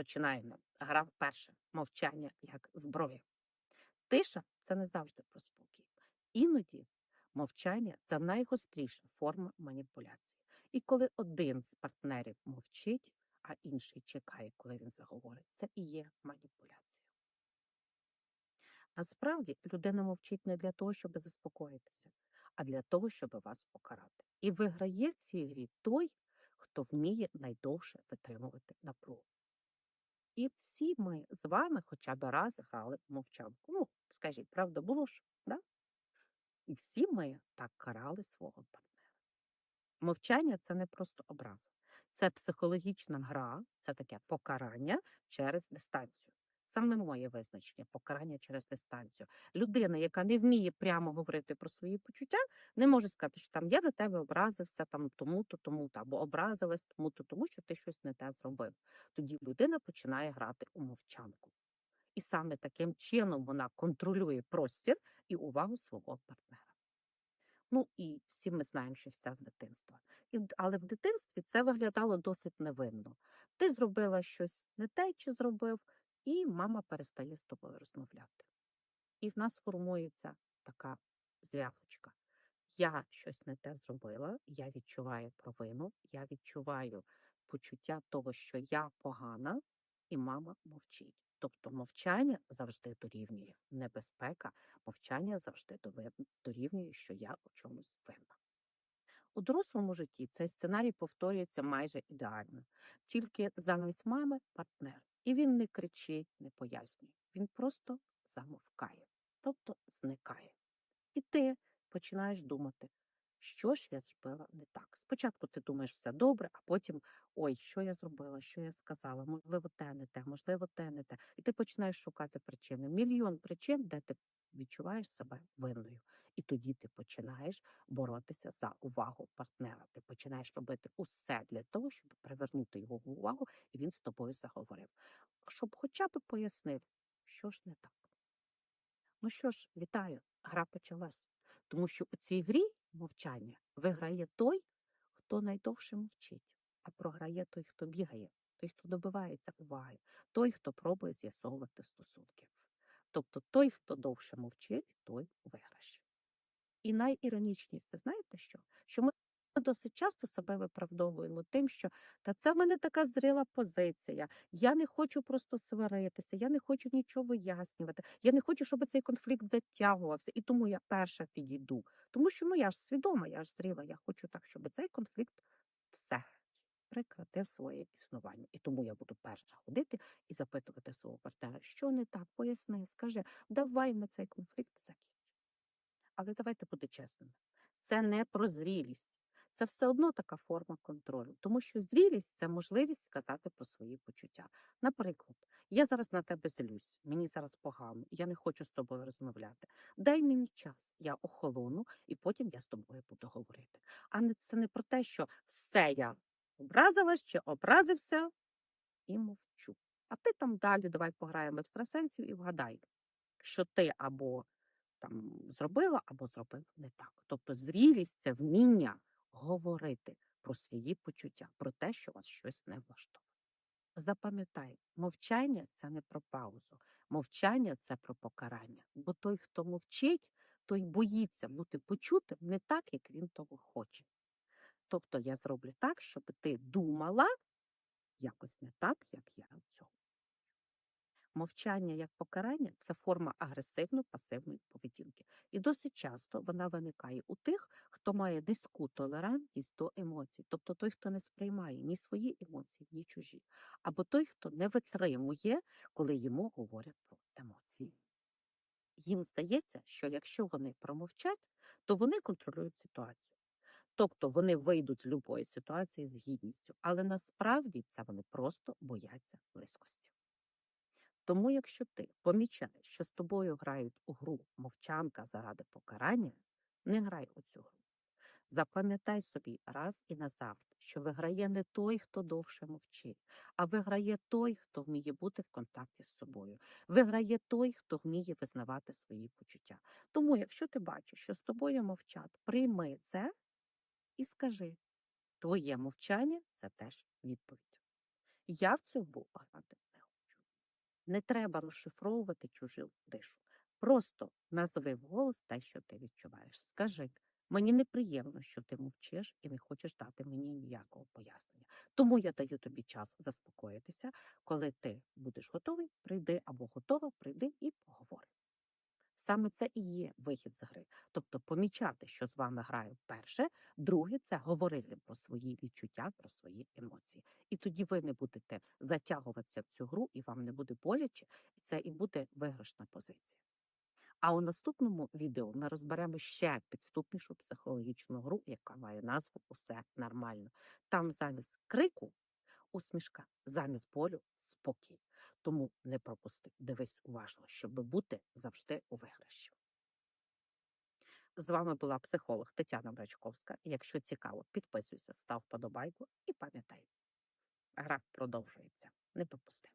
Починаємо. Гра перша. Мовчання як зброя. Тиша це не завжди про спокій. Іноді мовчання це найгостріша форма маніпуляції. І коли один з партнерів мовчить, а інший чекає, коли він заговорить, це і є маніпуляція. Насправді людина мовчить не для того, щоб заспокоїтися, а для того, щоб вас покарати. І виграє в цій грі той, хто вміє найдовше витримувати напругу. І всі ми з вами хоча б раз грали в мовчанку. Ну, скажіть, правда, було ж, да? І всі ми так карали свого партнера. Мовчання це не просто образа, це психологічна гра, це таке покарання через дистанцію. Саме моє визначення покарання через дистанцію. Людина, яка не вміє прямо говорити про свої почуття, не може сказати, що там я на тебе образився там тому-то, тому-то, або образилась тому-то, тому що ти щось не те зробив. Тоді людина починає грати у мовчанку. І саме таким чином вона контролює простір і увагу свого партнера. Ну і всі ми знаємо, що все з дитинства. І, але в дитинстві це виглядало досить невинно. Ти зробила щось не те, чи зробив, і мама перестає з тобою розмовляти. І в нас формується така зв'язочка. Я щось не те зробила, я відчуваю провину, я відчуваю почуття того, що я погана, і мама мовчить. Тобто мовчання завжди дорівнює небезпека, мовчання завжди дорівнює, що я у чомусь винна. У дорослому житті цей сценарій повторюється майже ідеально, тільки замість мами партнер. І він не кричить, не пояснює. Він просто замовкає, тобто зникає. І ти починаєш думати, що ж я зробила не так. Спочатку ти думаєш все добре, а потім ой, що я зробила, що я сказала, можливо, те не те, можливо, те не те. І ти починаєш шукати причини. Мільйон причин, де ти відчуваєш себе винною. І тоді ти починаєш боротися за увагу партнера. Ти починаєш робити усе для того, щоб привернути його увагу, і він з тобою заговорив. Щоб хоча б пояснив, що ж не так. Ну що ж, вітаю, гра почалась. Тому що у цій грі мовчання виграє той, хто найдовше мовчить, а програє той, хто бігає, той, хто добивається уваги, той, хто пробує з'ясовувати стосунки. Тобто той, хто довше мовчить, той виграш. І найіронічніше, знаєте що? Що ми досить часто себе виправдовуємо тим, що та це в мене така зріла позиція. Я не хочу просто сваритися, я не хочу нічого вияснювати. Я не хочу, щоб цей конфлікт затягувався, і тому я перша підійду. Тому що ну я ж свідома, я ж зріла. Я хочу так, щоб цей конфлікт все прекратив своє існування. І тому я буду перша ходити і запитувати свого партнера, що не так, поясни, скажи, давай ми цей конфлікт закінчимо. Але давайте бути чесними. Це не про зрілість. Це все одно така форма контролю, тому що зрілість це можливість сказати про свої почуття. Наприклад, я зараз на тебе злюсь, мені зараз погано, я не хочу з тобою розмовляти. Дай мені час, я охолону, і потім я з тобою буду говорити. А не це не про те, що все я образилась чи образився і мовчу. А ти там далі давай пограємо екстрасенсів і вгадай, що ти або там зробила або зробив не так. Тобто зрілість це вміння говорити про свої почуття, про те, що вас щось не влаштовує. Запам'ятай, мовчання це не про паузу, мовчання це про покарання. Бо той, хто мовчить, той боїться бути почутим не так, як він того хоче. Тобто я зроблю так, щоб ти думала якось не так, як я цього. Мовчання як покарання це форма агресивно-пасивної поведінки. І досить часто вона виникає у тих, хто має низьку толерантність до емоцій, тобто той, хто не сприймає ні свої емоції, ні чужі, або той, хто не витримує, коли йому говорять про емоції. Їм здається, що якщо вони промовчать, то вони контролюють ситуацію. Тобто вони вийдуть з любої ситуації з гідністю, але насправді це вони просто бояться близькості. Тому, якщо ти помічаєш, що з тобою грають у гру мовчанка заради покарання, не грай у цю гру. Запам'ятай собі раз і назавжди, що виграє не той, хто довше мовчить, а виграє той, хто вміє бути в контакті з собою. Виграє той, хто вміє визнавати свої почуття. Тому, якщо ти бачиш, що з тобою мовчать, прийми це і скажи: твоє мовчання це теж відповідь. Я в гру грати не хочу. Не треба розшифровувати чужу дишу. Просто назви вголос те, що ти відчуваєш. Скажи, мені неприємно, що ти мовчиш і не хочеш дати мені ніякого пояснення. Тому я даю тобі час заспокоїтися. Коли ти будеш готовий, прийди або готова, прийди і поговори. Саме це і є вихід з гри. Тобто помічати, що з вами граю перше, друге це говорити про свої відчуття, про свої емоції. І тоді ви не будете затягуватися в цю гру, і вам не буде боляче, і це і буде виграшна позиція. А у наступному відео ми розберемо ще підступнішу психологічну гру, яка має назву Усе нормально. Там замість крику усмішка, замість болю спокій. Тому не пропусти, дивись уважно, щоб бути завжди у виграші. З вами була психолог Тетяна Брачковська. Якщо цікаво, підписуйся, став подобайку і пам'ятай. Гра продовжується. Не пропусти.